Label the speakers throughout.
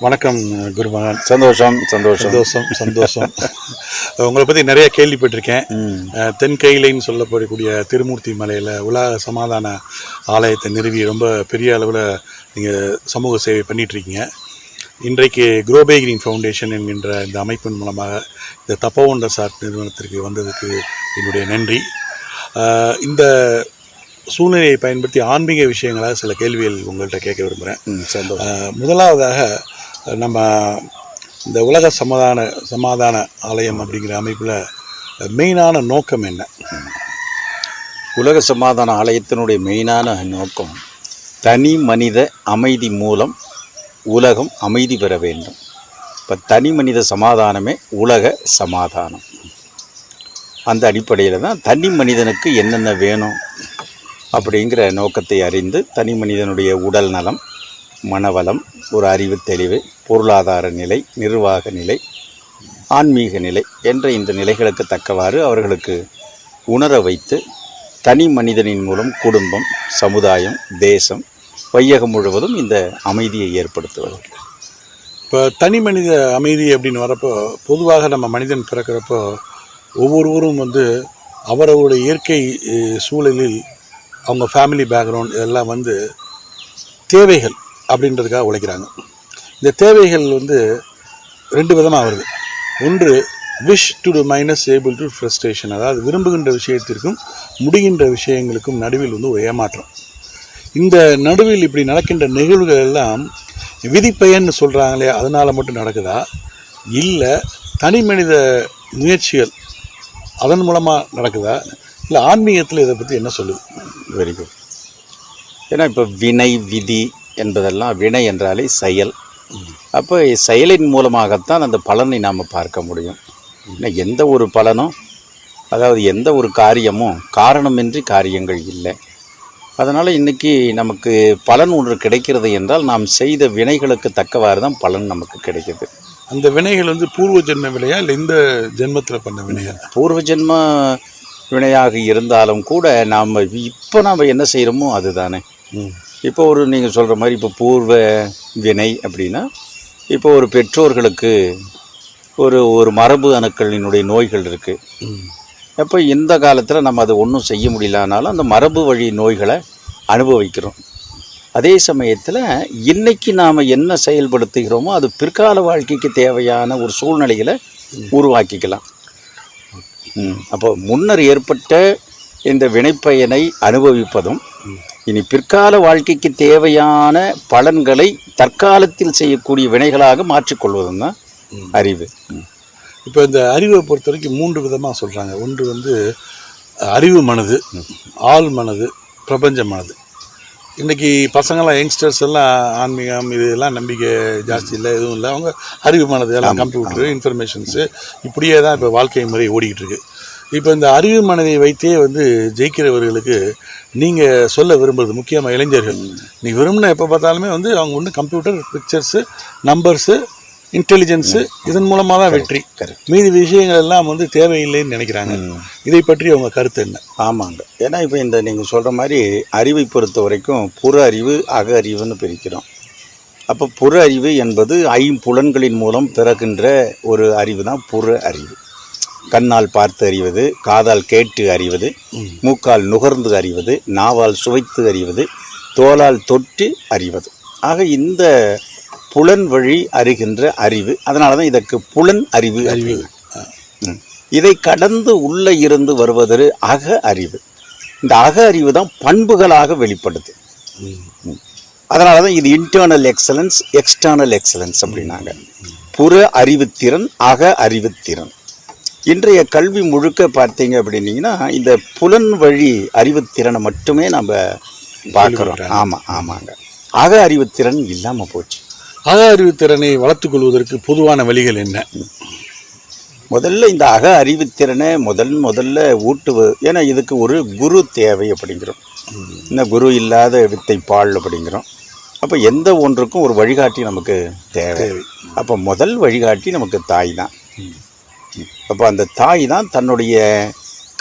Speaker 1: வணக்கம் குருமகன்.
Speaker 2: சந்தோஷம் சந்தோஷம்.
Speaker 1: சந்தோஷம் சந்தோஷம். உங்களை பற்றி நிறைய கேள்விப்பட்டிருக்கேன்.
Speaker 2: ம்.
Speaker 1: அஹ், தென்கையிலைன்னு சொல்லப்படக்கூடிய திருமூர்த்தி மலையில் உலக சமாதான ஆலயத்தை நிறுவி ரொம்ப பெரிய அளவில் நீங்கள் சமூக சேவை பண்ணிட்டு இருக்கீங்க இன்றைக்கு குரோபே கிரீன் ஃபவுண்டேஷன் என்கின்ற இந்த அமைப்பின் மூலமாக இந்த தப்போவண்ட சாட் நிறுவனத்திற்கு வந்ததுக்கு என்னுடைய நன்றி. இந்த சூழ்நிலையை பயன்படுத்தி ஆன்மீக விஷயங்களாக சில கேள்விகள் உங்கள்கிட்ட கேட்க விரும்புகிறேன் முதலாவதாக நம்ம இந்த உலக சமாதான சமாதான ஆலயம் அப்படிங்கிற அமைப்பில் மெயினான நோக்கம் என்ன?
Speaker 2: உலக சமாதான ஆலயத்தினுடைய மெயினான நோக்கம் தனி மனித அமைதி மூலம் உலகம் அமைதி பெற வேண்டும். இப்போ தனி மனித சமாதானமே உலக சமாதானம். அந்த அடிப்படையில் தான் தனி மனிதனுக்கு என்னென்ன வேணும் அப்படிங்கிற நோக்கத்தை அறிந்து தனி மனிதனுடைய உடல் நலம் மனவளம் ஒரு அறிவு தெளிவு பொருளாதார நிலை நிர்வாக நிலை ஆன்மீக நிலை என்ற இந்த நிலைகளுக்கு தக்கவாறு அவர்களுக்கு உணர வைத்து தனி மனிதனின் மூலம் குடும்பம் சமுதாயம் தேசம் வையகம் முழுவதும் இந்த அமைதியை ஏற்படுத்துவது.
Speaker 1: இப்போ தனி மனித அமைதி அப்படின்னு வரப்போ பொதுவாக நம்ம மனிதன் பிறக்கிறப்போ ஒவ்வொருவரும் வந்து அவரவருடைய இயற்கை சூழலில் அவங்க ஃபேமிலி பேக்ரவுண்ட் இதெல்லாம் வந்து தேவைகள். அப்படின்றதுக்காக உழைக்கிறாங்க. இந்த தேவைகள் வந்து ரெண்டு விதமாக வருது. ஒன்று wish to to minus able to frustration அதாவது விரும்புகின்ற விஷயத்திற்கும் முடிகின்ற விஷயங்களுக்கும் நடுவில் வந்து ஒரு ஏமாற்றம். இந்த நடுவில் இப்படி நடக்கின்ற நிகழ்வுகள் எல்லாம் விதிப்பயன்னு சொல்கிறாங்களே அதனால் மட்டும் நடக்குதா? இல்லை தனி மனித முயற்சிகள் அதன் மூலமாக நடக்குதா? இல்லை ஆன்மீகத்தில் இதை பற்றி என்ன சொல்லுது?
Speaker 2: வெரி குட் ஏன்னா இப்போ வினை விதி என்பதெல்லாம் வினை என்றாலே செயல். அப்போ செயலின் மூலமாகத்தான் அந்த பலனை நாம் பார்க்க முடியும். ஏன்னா எந்த ஒரு பலனும் அதாவது எந்த ஒரு காரியமும் காரணமின்றி காரியங்கள் இல்லை. அதனால் இன்றைக்கி நமக்கு பலன் ஒன்று கிடைக்கிறது என்றால் நாம் செய்த வினைகளுக்கு தக்கவாறு தான் பலன் நமக்கு கிடைக்குது.
Speaker 1: அந்த வினைகள் வந்து பூர்வ ஜென்ம வினையா இல்லை இந்த ஜென்மத்தில் பண்ண வினையா?
Speaker 2: பூர்வ ஜென்ம வினையாக இருந்தாலும் கூட நாம் இப்போ நாம் என்ன செய்கிறோமோ அதுதானே. இப்போ ஒரு நீங்கள் சொல்கிற மாதிரி இப்போ பூர்வ வினை அப்படின்னா இப்போ ஒரு பெற்றோர்களுக்கு ஒரு ஒரு மரபு அணுக்களினுடைய நோய்கள் இருக்குது அப்போ இந்த காலத்தில் நம்ம அதை ஒன்றும் செய்ய முடியலனாலும் அந்த மரபு வழி நோய்களை அனுபவிக்கிறோம். அதே சமயத்தில் இன்னைக்கு நாம் என்ன செயல்படுத்துகிறோமோ அது பிற்கால வாழ்க்கைக்கு தேவையான ஒரு சூழ்நிலைகளை உருவாக்கிக்கலாம். அப்போ முன்னர் ஏற்பட்ட இந்த வினைப்பயனை அனுபவிப்பதும் இனி பிற்கால வாழ்க்கைக்கு தேவையான பலன்களை தற்காலத்தில் செய்யக்கூடிய வினைகளாக மாற்றிக்கொள்வதும் தான் அறிவு.
Speaker 1: இப்போ இந்த அறிவை பொறுத்த வரைக்கும் மூன்று விதமாக சொல்கிறாங்க ஒன்று வந்து அறிவு மனது ஆள் மனது பிரபஞ்ச மனது. இன்றைக்கி பசங்களாம் யங்ஸ்டர்ஸ் எல்லாம் ஆன்மீகம் இதெல்லாம் நம்பிக்கை ஜாஸ்தி இல்லை எதுவும் இல்லை. அவங்க அறிவு மனது எல்லாம் கம்ப்யூட்டரு இன்ஃபர்மேஷன்ஸு இப்படியே தான் இப்போ வாழ்க்கை முறை ஓடிக்கிட்டு இருக்கு. இப்போ இந்த அறிவு மனதை வைத்தே வந்து ஜெயிக்கிறவர்களுக்கு நீங்கள் சொல்ல விரும்புறது முக்கியமாக இளைஞர்கள். நீ விரும்பின எப்போ பார்த்தாலுமே வந்து அவங்க வந்து கம்ப்யூட்டர் பிக்சர்ஸு நம்பர்ஸு இன்டெலிஜென்ஸு இதன் மூலமாக தான் வெற்றி. மீதி விஷயங்கள் எல்லாம் வந்து தேவையில்லைன்னு நினைக்கிறாங்க. இதை பற்றி அவங்க கருத்து என்ன?
Speaker 2: ஆமாங்க. ஏன்னா இப்போ இந்த நீங்கள் சொல்கிற மாதிரி அறிவை பொறுத்த வரைக்கும் புற அறிவு அக அறிவுன்னு பிரிக்கிறோம். அப்போ புற அறிவு என்பது ஐம்புலன்களின் மூலம் பிறக்கின்ற ஒரு அறிவு தான் புற அறிவு. கண்ணால் பார்த்து அறிவது காதால் கேட்டு அறிவது மூக்கால் நுகர்ந்து அறிவது நாவால் சுவைத்து அறிவது தோலால் தொட்டு அறிவது. ஆக இந்த புலன் வழி அறிகின்ற அறிவு அதனால தான் இதற்கு புலன் அறிவு அறிவு. இதை கடந்து உள்ளே இருந்து வருவது அக அறிவு. இந்த அக அறிவு தான் பண்புகளாக வெளிப்படுது. அதனால தான் இது இன்டர்னல் எக்ஸலன்ஸ் எக்ஸ்டர்னல் எக்ஸலன்ஸ் அப்படின்னாங்க. புற அறிவுத்திறன் அக அறிவுத்திறன். இன்றைய கல்வி முழுக்க பார்த்தீங்க அப்படின்னீங்கன்னா இந்த புலன் வழி அறிவுத்திறனை மட்டுமே நம்ம பார்க்குறோம். ஆமாம் ஆமாங்க. அக அறிவுத்திறன் இல்லாமல் போச்சு.
Speaker 1: அக அறிவு திறனை வளர்த்துக் கொள்வதற்கு பொதுவான வழிகள் என்ன?
Speaker 2: முதல்ல இந்த அக அறிவுத்திறனை முதல் முதல்ல ஊட்டுவ ஏன்னா இதுக்கு ஒரு குரு தேவை அப்படிங்கிறோம். இந்த குரு இல்லாத வித்தை பால் அப்படிங்கிறோம். அப்போ எந்த ஒன்றுக்கும் ஒரு வழிகாட்டி நமக்கு தேவை. அப்போ முதல் வழிகாட்டி நமக்கு தாய் தான். அப்போ அந்த தாய் தான் தன்னுடைய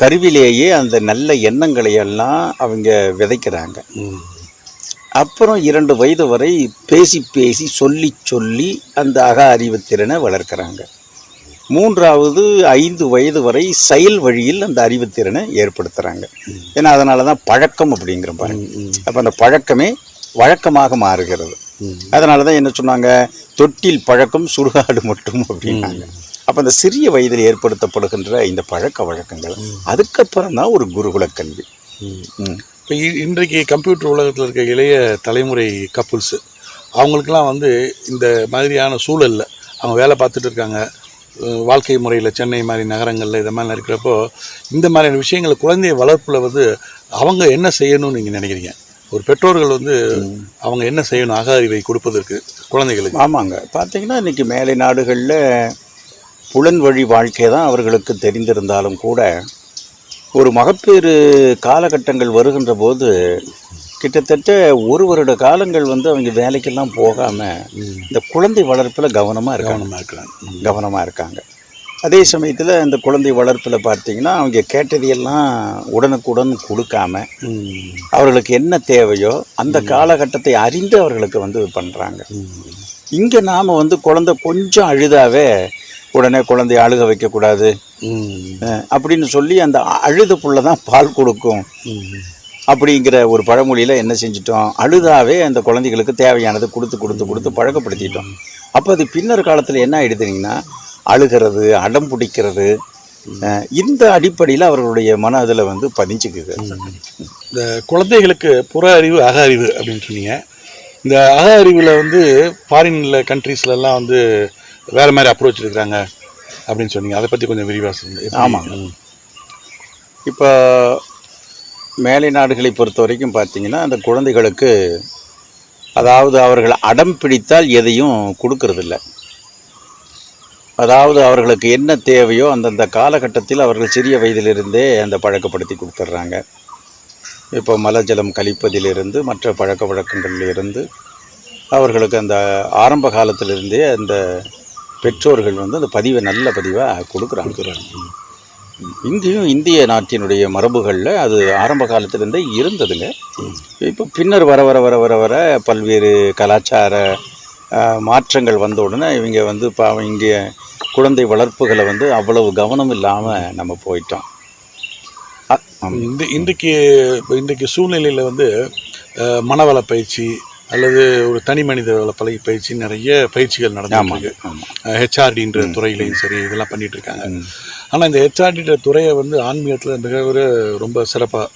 Speaker 2: கருவிலேயே அந்த நல்ல எண்ணங்களை எல்லாம் அவங்க விதைக்கிறாங்க. அப்புறம் இரண்டு வயது வரை பேசி பேசி சொல்லி சொல்லி அந்த அக அறிவுத்திறனை வளர்க்குறாங்க. மூன்றாவது ஐந்து வயது வரை செயல் வழியில் அந்த அறிவுத்திறனை ஏற்படுத்துகிறாங்க ஏன்னா அதனால தான் பழக்கம் அப்படிங்கிற பாருங்க அப்போ அந்த பழக்கமே வழக்கமாக மாறுகிறது. அதனால தான் என்ன சொன்னாங்க? தொட்டில் பழக்கம் சுடுகாடு மட்டும் அப்படின்னாங்க. அப்போ அந்த சிறிய வயதில் ஏற்படுத்தப்படுகின்ற இந்த பழக்க வழக்கங்கள் அதுக்கப்புறம் தான் ஒரு குருகுல கல்வி.
Speaker 1: இப்போ இன்றைக்கு கம்ப்யூட்டர் உலகத்தில் இருக்க இளைய தலைமுறை கப்புள்ஸு அவங்களுக்கெல்லாம் வந்து இந்த மாதிரியான சூழலில் அவங்க வேலை பார்த்துட்டு இருக்காங்க. வாழ்க்கை முறையில் சென்னை மாதிரி நகரங்களில் இது மாதிரி இருக்கிறப்போ இந்த மாதிரியான விஷயங்களை குழந்தை வளர்ப்பில் வந்து அவங்க என்ன செய்யணும்னு நீங்கள் நினைக்கிறீங்க? ஒரு பெற்றோர்கள் வந்து அவங்க என்ன செய்யணும்? அக அறிவை கொடுப்பதற்கு குழந்தைகளுக்கு.
Speaker 2: ஆமாங்க. பார்த்தீங்கன்னா இன்னைக்கு மேலை நாடுகளில் புலன் வழி வாழ்க்கை தான் அவர்களுக்கு தெரிந்திருந்தாலும் கூட ஒரு மகப்பேறு காலகட்டங்கள் வருகின்ற போது கிட்டத்தட்ட ஒரு வருட காலங்கள் வந்து அவங்க வேலைக்கெல்லாம் போகாமல் இந்த குழந்தை வளர்ப்பில் கவனமாக இருக்காங்க
Speaker 1: கவனமாக இருக்கிறாங்க.
Speaker 2: கவனமாக இருக்காங்க அதே சமயத்தில் இந்த குழந்தை வளர்ப்பில் பார்த்தீங்கன்னா அவங்க கேட்டதையெல்லாம் உடனுக்குடன் கொடுக்காம. அவர்களுக்கு என்ன தேவையோ அந்த காலகட்டத்தை அறிந்து அவர்களுக்கு வந்து பண்ணுறாங்க. இங்கே நாம் வந்து குழந்தை கொஞ்சம் அழுதாவே உடனே குழந்தைய அழுக வைக்கக்கூடாது. அப்படின்னு சொல்லி அந்த அழுத புள்ள தான் பால் கொடுக்கும். அப்படிங்கிற ஒரு பழமொழியில் என்ன செஞ்சிட்டோம்? அழுதாவே அந்த குழந்தைகளுக்கு தேவையானது கொடுத்து கொடுத்து கொடுத்து பழக்கப்படுத்திட்டோம். அப்போ அது பின்னர் காலத்தில் என்ன ஆயிடுதுங்கன்னா அழுகிறது அடம் பிடிக்கிறது இந்த அடிப்படையில் அவர்களுடைய மன அதில் வந்து பதிஞ்சுக்குது.
Speaker 1: இந்த குழந்தைகளுக்கு புற அறிவு அக அறிவு அப்படின்னு சொன்னீங்க. இந்த அக அறிவில் வந்து ஃபாரின்ல கண்ட்ரீஸ்லலாம் வந்து வேறு மாதிரி அப்ரோச் இருக்கிறாங்க அப்படின்னு சொன்னீங்க அதை பற்றி கொஞ்சம் விரிவாக சொல்லுங்க எப்படி?
Speaker 2: ஆமாங்க. இப்போ மேலை நாடுகளை பொறுத்த வரைக்கும் பார்த்தீங்கன்னா அந்த குழந்தைகளுக்கு அதாவது அவர்கள் அடம் பிடித்தால் எதையும் கொடுக்கறதில்ல அதாவது அவர்களுக்கு என்ன தேவையோ அந்தந்த காலகட்டத்தில் அவர்கள் சிறிய வயதிலிருந்தே அந்த பழக்கப்படுத்தி கொடுத்துட்றாங்க இப்போ மலஜலம் கழிப்பதிலிருந்து மற்ற பழக்க வழக்கங்களிலிருந்து அவர்களுக்கு அந்த ஆரம்ப காலத்திலிருந்தே அந்த பெற்றோர்கள் வந்து அந்த பதிவை நல்ல பதிவாக கொடுக்குறாங்க.
Speaker 1: கொடுக்குறாங்க
Speaker 2: இங்கேயும் இந்திய நாட்டினுடைய மரபுகளில் அது ஆரம்ப காலத்திலேருந்தே இருந்ததுங்க. இப்போ பின்னர் வர வர வர வர வர பல்வேறு கலாச்சார மாற்றங்கள் வந்த உடனே இவங்க வந்து பாவம் இங்கே குழந்தை வளர்ப்புகளை வந்து அவ்வளவு கவனம் இல்லாமல் நம்ம போயிட்டோம்.
Speaker 1: இந்த இன்றைக்கு இப்போ இன்றைக்கு சூழ்நிலையில் வந்து மனவள பயிற்சி அல்லது ஒரு தனி மனித வள பழை பயிற்சி நிறைய பயிற்சிகள்
Speaker 2: ஆமாம்
Speaker 1: ஹெச்ஆர்டின்ற துறையிலையும் சரி இதெல்லாம் பண்ணிட்டு இருக்காங்க. ஆனால் இந்த ஹெச்ஆர்டின்ற துறையை வந்து ஆன்மீகத்தில் மிக ஒரு ரொம்ப சிறப்பாக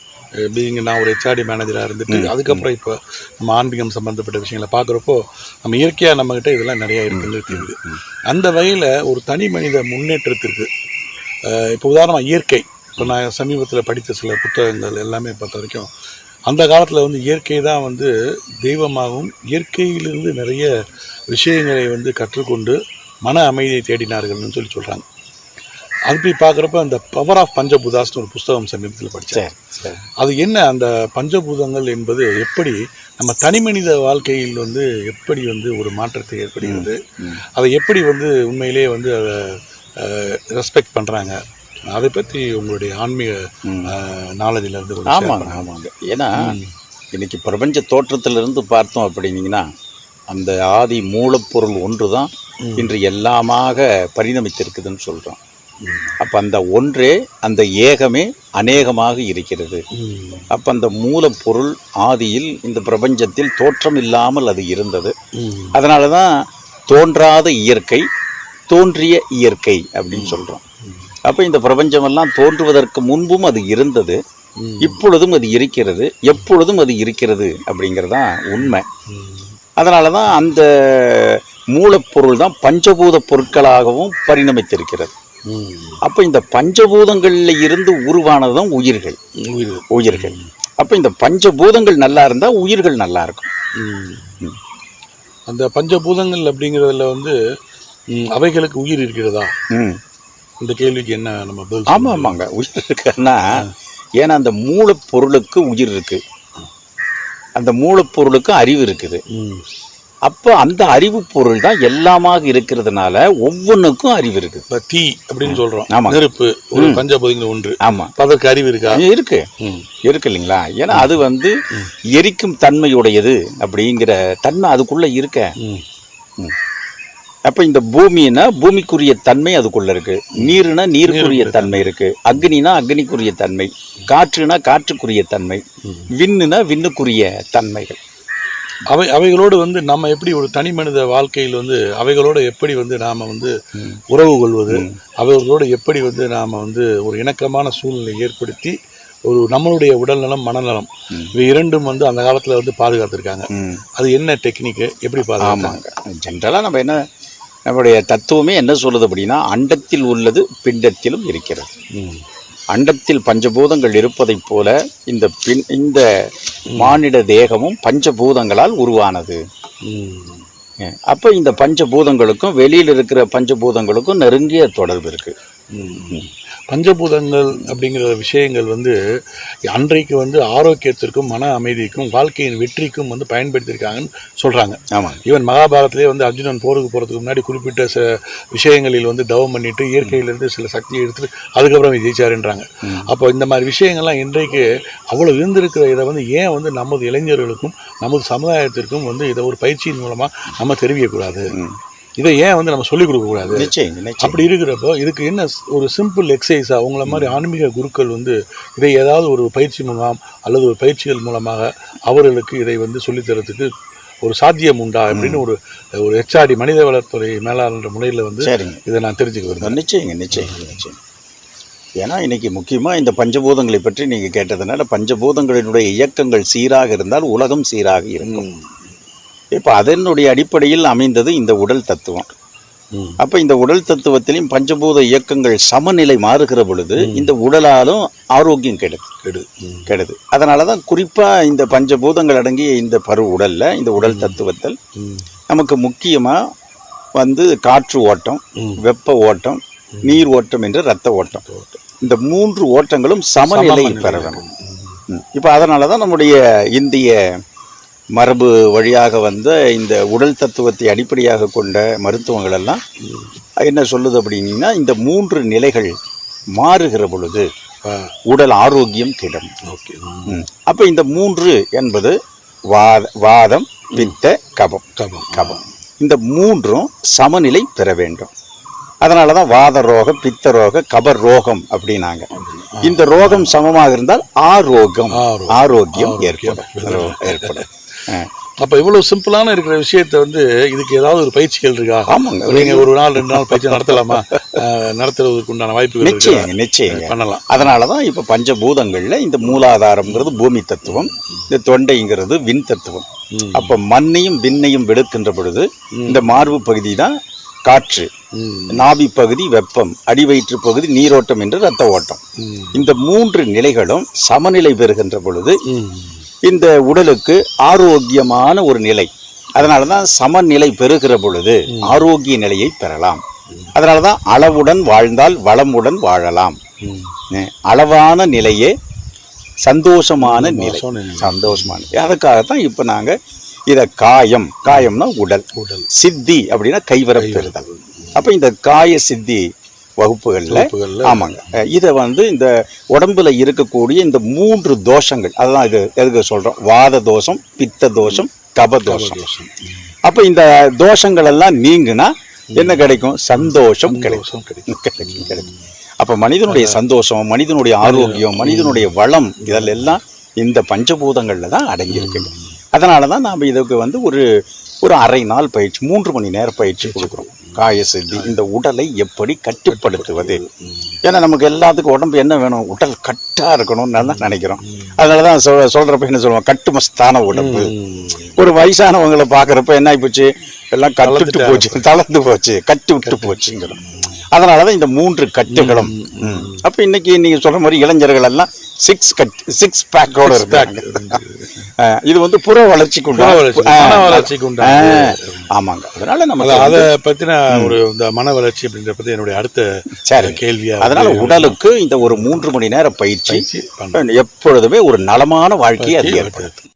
Speaker 1: பீயிங் நான் ஒரு ஹெச்ஆர்டி மேனேஜராக இருந்துட்டு அதுக்கப்புறம் இப்போ நம்ம ஆன்மீகம் சம்மந்தப்பட்ட விஷயங்களை பார்க்குறப்போ நம்ம இயற்கையாக நம்மக்கிட்ட இதெல்லாம் நிறைய இருக்குன்னு தெரியுது அந்த வகையில் ஒரு தனி மனித முன்னேற்றத்திற்கு இப்போ உதாரணமாக இயற்கை. இப்போ நான் சமீபத்தில் படித்த சில புத்தகங்கள் எல்லாமே பார்த்த வரைக்கும் அந்த காலத்தில் வந்து இயற்கை தான் வந்து தெய்வமாகவும் இயற்கையிலிருந்து நிறைய விஷயங்களை வந்து கற்றுக்கொண்டு மன அமைதியை தேடினார்கள்னு சொல்லி சொல்கிறாங்க அப்படி பார்க்குறப்ப அந்த பவர் ஆஃப் பஞ்சபூதாஸ்னு ஒரு புஸ்தகம் சமீபத்தில் படித்தேன் அது என்ன? அந்த பஞ்சபூதங்கள் என்பது எப்படி நம்ம தனி மனித வாழ்க்கையில் வந்து எப்படி வந்து ஒரு மாற்றத்தை ஏற்படுகிறது. அதை எப்படி வந்து உண்மையிலேயே வந்து அதை ரெஸ்பெக்ட் பண்ணுறாங்க அதை பற்றி உங்களுடைய ஆன்மீக. நாலேஜில் இருந்து
Speaker 2: ஆமாங்க. ஆமாங்க ஏன்னா இன்னைக்கு பிரபஞ்ச தோற்றத்திலிருந்து பார்த்தோம் அப்படின்னீங்கன்னா அந்த ஆதி மூலப்பொருள் ஒன்று தான். இன்று எல்லாமாக பரிணமித்திருக்குதுன்னு சொல்கிறோம். அப்போ அந்த ஒன்றே அந்த ஏகமே அநேகமாக இருக்கிறது. அப்போ அந்த மூலப்பொருள் ஆதியில் இந்த பிரபஞ்சத்தில் தோற்றம் இல்லாமல் அது இருந்தது. அதனால தான் தோன்றாத இயற்கை தோன்றிய இயற்கை அப்படின்னு சொல்கிறோம் அப்போ இந்த பிரபஞ்சமெல்லாம் தோன்றுவதற்கு முன்பும் அது இருந்தது. இப்பொழுதும் அது இருக்கிறது. எப்பொழுதும் அது இருக்கிறது அப்படிங்கிறது தான் உண்மை. அதனால தான் அந்த மூலப்பொருள் தான் பஞ்சபூத பொருட்களாகவும் பரிணமித்திருக்கிறது. அப்போ இந்த பஞ்சபூதங்களில் இருந்து உருவானது தான் உயிர்கள்.
Speaker 1: உயிர்
Speaker 2: உயிர்கள் அப்போ இந்த பஞ்சபூதங்கள் நல்லா இருந்தால் உயிர்கள் நல்லா இருக்கும்.
Speaker 1: அந்த பஞ்சபூதங்கள் அப்படிங்கிறதுல வந்து அவைகளுக்கு உயிர் இருக்கிறதா?
Speaker 2: ம்.
Speaker 1: இந்த கேள்விக்கு என்ன நம்ம பதில்
Speaker 2: ஆமாம் ஆமாங்க உயிர் இருக்குன்னா ஏன்னா அந்த மூலப்பொருளுக்கு உயிர் இருக்கு. அந்த மூலப்பொருளுக்கு அறிவு இருக்குது. அப்போ அந்த அறிவு பொருள் தான் எல்லாமாக இருக்கிறதுனால ஒவ்வொன்றுக்கும் அறிவு இருக்கு.
Speaker 1: இப்ப தீ அப்படின்னு சொல்றோம்.
Speaker 2: ஆமா.
Speaker 1: நெருப்பு ஒரு பஞ்சபூதங்கள் ஒன்று.
Speaker 2: ஆமா.
Speaker 1: அப்ப அதற்கு அறிவு இருக்கா?
Speaker 2: இருக்கு. இருக்கு இல்லைங்களா? ஏன்னா அது வந்து எரிக்கும் தன்மையுடையது அப்படிங்கிற தன்மை அதுக்குள்ள இருக்க.
Speaker 1: ம்.
Speaker 2: அப்ப இந்த பூமின்னா பூமிக்குரிய தன்மை அதுக்குள்ள இருக்கு. நீருனா நீருக்குரிய தன்மை இருக்கு. அக்னினா அக்னிக்குரிய தன்மை. காற்றுனா காற்றுக்குரிய தன்மை. விண்ணுனா விண்ணுக்குரிய தன்மைகள்.
Speaker 1: அவை அவைகளோடு வந்து நம்ம எப்படி ஒரு தனி மனித வாழ்க்கையில் வந்து அவைகளோடு எப்படி வந்து நாம வந்து உறவு கொள்வது அவைகளோடு எப்படி வந்து நாம வந்து ஒரு இணக்கமான சூழ்நிலை ஏற்படுத்தி ஒரு நம்மளுடைய உடல்நலம் மனநலம் இவை இரண்டும் வந்து அந்த காலத்துல வந்து பாதுகாத்திருக்காங்க. அது என்ன டெக்னிக்கு? எப்படி
Speaker 2: ஆமாங்க. ஜென்ரலாக நம்ம என்ன நம்முடைய தத்துவமே என்ன சொல்லுது அப்படின்னா அண்டத்தில் உள்ளது பிண்டத்திலும் இருக்கிறது. அண்டத்தில் பஞ்சபூதங்கள் இருப்பதைப் போல இந்த பின் இந்த மானிட தேகமும் பஞ்சபூதங்களால் உருவானது. அப்போ இந்த பஞ்சபூதங்களுக்கும் வெளியில் இருக்கிற பஞ்சபூதங்களுக்கும் நெருங்கிய தொடர்பு இருக்கு
Speaker 1: ம். பஞ்சபூதங்கள் அப்படிங்கிற விஷயங்கள் வந்து அன்றைக்கு வந்து ஆரோக்கியத்திற்கும் மன அமைதிக்கும் வாழ்க்கையின் வெற்றிக்கும் வந்து பயன்படுத்தியிருக்காங்கன்னு சொல்றாங்க.
Speaker 2: ஆமாங்க.
Speaker 1: ஈவன் மகாபாரதத்திலே வந்து அர்ஜுனன் போருக்கு போகிறதுக்கு முன்னாடி குறிப்பிட்ட சில விஷயங்களில் வந்து தவம் பண்ணிட்டு இயற்கையிலிருந்து சில சக்தியை எடுத்துட்டு அதுக்கப்புறம் ஜெயிச்சாருன்றாங்க. அப்போ இந்த மாதிரி விஷயங்கள்லாம் இன்றைக்கு அவ்வளோ இருந்திருக்கிற இதை வந்து ஏன் வந்து நமது இளைஞர்களுக்கும் நமது சமுதாயத்திற்கும் வந்து இதை ஒரு பயிற்சியின் மூலமாக நம்ம தெரிவிக்கக்கூடாது. இதை ஏன் வந்து நம்ம சொல்லிக் கொடுக்கக்கூடாது
Speaker 2: நிச்சயம்
Speaker 1: அப்படி இருக்கிறப்போ இதுக்கு என்ன ஒரு சிம்பிள் எக்ஸசைஸா அவங்கள மாதிரி ஆன்மீக குருக்கள் வந்து இதை ஏதாவது ஒரு பயிற்சி முகாம் அல்லது ஒரு பயிற்சிகள் மூலமாக அவர்களுக்கு இதை வந்து சொல்லித் தரத்துக்கு ஒரு சாத்தியம் உண்டா அப்படின்னு ஒரு ஒரு ஹெச்ஆர்டி மனித வளத்துறை மேலாளர் முறையில் வந்து
Speaker 2: சரிங்க.
Speaker 1: இதை நான் தெரிஞ்சுக்க விரும்புகிறேன்
Speaker 2: நிச்சயங்க நிச்சயம் நிச்சயம் ஏன்னா இன்னைக்கு முக்கியமாக இந்த பஞ்சபூதங்களை பற்றி நீங்கள் கேட்டதுனால பஞ்சபூதங்களினுடைய இயக்கங்கள் சீராக இருந்தால் உலகம் சீராக இருக்கும். இப்போ அதனுடைய அடிப்படையில் அமைந்தது இந்த உடல் தத்துவம். அப்போ இந்த உடல் தத்துவத்திலையும் பஞ்சபூத இயக்கங்கள் சமநிலை மாறுகிற பொழுது இந்த உடலாலும் ஆரோக்கியம் கெடுது.
Speaker 1: கெடு.
Speaker 2: கெடுது. அதனால தான் குறிப்பாக இந்த பஞ்சபூதங்கள் அடங்கிய இந்த பரு உடல்ல இந்த உடல் தத்துவத்தில். நமக்கு முக்கியமாக வந்து காற்று ஓட்டம். வெப்ப ஓட்டம் நீர் ஓட்டம் என்று ரத்த ஓட்டம். இந்த மூன்று ஓட்டங்களும் சமநிலை பெற வேண்டும் இப்போ அதனால தான் நம்முடைய இந்திய மரபு வழியாக வந்த இந்த உடல் தத்துவத்தை அடிப்படையாக கொண்ட மருத்துவங்கள் எல்லாம் என்ன சொல்லுது அப்படின்னா இந்த மூன்று நிலைகள் மாறுகிற பொழுது உடல் ஆரோக்கியம் கெடும். அப்ப இந்த மூன்று என்பது வாத வாதம் பித்த கபம்.
Speaker 1: கபம்.
Speaker 2: கபம். இந்த மூன்றும் சமநிலை பெற வேண்டும். அதனால தான் வாத ரோகம் பித்த ரோக கப ரோகம் அப்படின்னாங்க. இந்த ரோகம் சமமாக இருந்தால். ஆரோக்கியம்
Speaker 1: ஆரோக்கியம்.
Speaker 2: ஏற்படும். ஏற்படும்.
Speaker 1: அப்போ இவ்வளவு சிம்பிளான இருக்கிற விஷயத்தை வந்து இதுக்கு ஏதாவது ஒரு பயிற்சிகள் இருக்கா
Speaker 2: ஆமாங்க
Speaker 1: நீங்க ஒரு நாள் ரெண்டு நாள் பயிற்சி நடத்தலாமா நடத்துறதுக்கு உண்டான வாய்ப்புகள் இருக்கா?
Speaker 2: நிச்சயங்க நிச்சயங்க
Speaker 1: பண்ணலாம்
Speaker 2: அதனால தான் இப்போ பஞ்சபூதங்கள்ல இந்த மூலாதாரம்ங்கிறது பூமி தத்துவம் இந்த தொண்டைங்கிறது விண் தத்துவம். அப்போ மண்ணையும் விண்ணையும் வெளுக்கின்ற பொழுது இந்த மார்பு பகுதி தான் காற்று. நாபி பகுதி வெப்பம் அடிவயிற்று பகுதி நீரோட்டம் என்று ரத்த ஓட்டம். இந்த மூன்று நிலைகளும் சமநிலை பெறுகின்ற பொழுது. இந்த உடலுக்கு ஆரோக்கியமான ஒரு நிலை. அதனால தான் சமநிலை பெறுகிற பொழுது ஆரோக்கிய நிலையை பெறலாம். அதனால தான் அளவுடன் வாழ்ந்தால் வளமுடன் வாழலாம். அளவான நிலையே சந்தோஷமான நிலை.
Speaker 1: சந்தோஷமான.
Speaker 2: அதுக்காகத்தான் இப்போ நாங்கள் இதை காயம் காயம்னா உடல்.
Speaker 1: உடல்.
Speaker 2: சித்தி அப்படின்னா கைவர பெறுதல். அப்போ இந்த காய சித்தி வகுப்புகளில். ஆமாங்க. இதை வந்து இந்த உடம்புல இருக்கக்கூடிய இந்த மூன்று தோஷங்கள் அதுதான் இது எதுக்கு சொல்கிறோம் வாத தோஷம் பித்த தோஷம் கப தோஷம். அப்போ இந்த தோஷங்கள் எல்லாம் நீங்குனா என்ன கிடைக்கும்? சந்தோஷம் கிடைக்கும்.
Speaker 1: கிடைக்கும்.
Speaker 2: கிடைக்கும் கிடைக்கும். அப்போ மனிதனுடைய சந்தோஷம் மனிதனுடைய ஆரோக்கியம் மனிதனுடைய வளம் இதெல்லாம் இந்த பஞ்சபூதங்கள்ல தான் அடங்கியிருக்கு. அதனால தான் நாம் இதுக்கு வந்து ஒரு ஒரு அரை நாள் பயிற்சி மூன்று மணி நேர பயிற்சி கொடுக்குறோம். காய சித்தி இந்த உடலை எப்படி கட்டுப்படுத்துவது? ஏன்னா நமக்கு எல்லாத்துக்கும் உடம்பு என்ன வேணும்? உடல் கட்டா இருக்கணும்னு தான் நினைக்கிறோம். அதனால தான் சொல் சொல்றப்ப என்ன சொல்லுவோம் கட்டுமஸ்தான உடம்பு. ஒரு வயசானவங்களை பார்க்குறப்ப என்ன ஆயிப்போச்சு? எல்லாம் கட்டுட்டு போச்சு தளர்ந்து போச்சு கட்டு விட்டு போச்சுங்கிறோம். அதனால தான் இந்த மூன்று கட்டுகளும். அப்ப இன்னைக்கு நீங்க சொல்ற மாதிரி இளைஞர்கள் எல்லாம் சிக்ஸ் கட் சிக்ஸ் பேக்கோட இருக்காங்க. இது வந்து புற வளர்ச்சிக்கு உண்டான-
Speaker 1: மன வளர்ச்சிக்கு உண்டான
Speaker 2: ஆமாங்க. அதனால நமக்கு
Speaker 1: அத- பத்தின ஒரு இந்த மன வளர்ச்சி அப்படின்ற பத்தி என்னுடைய அடுத்த கேள்வியா
Speaker 2: அதனால உடலுக்கு இந்த ஒரு மூன்று மணி நேர பயிற்சி. எப்பொழுதுமே ஒரு நலமான வாழ்க்கையை அது ஏற்படுத்தும்.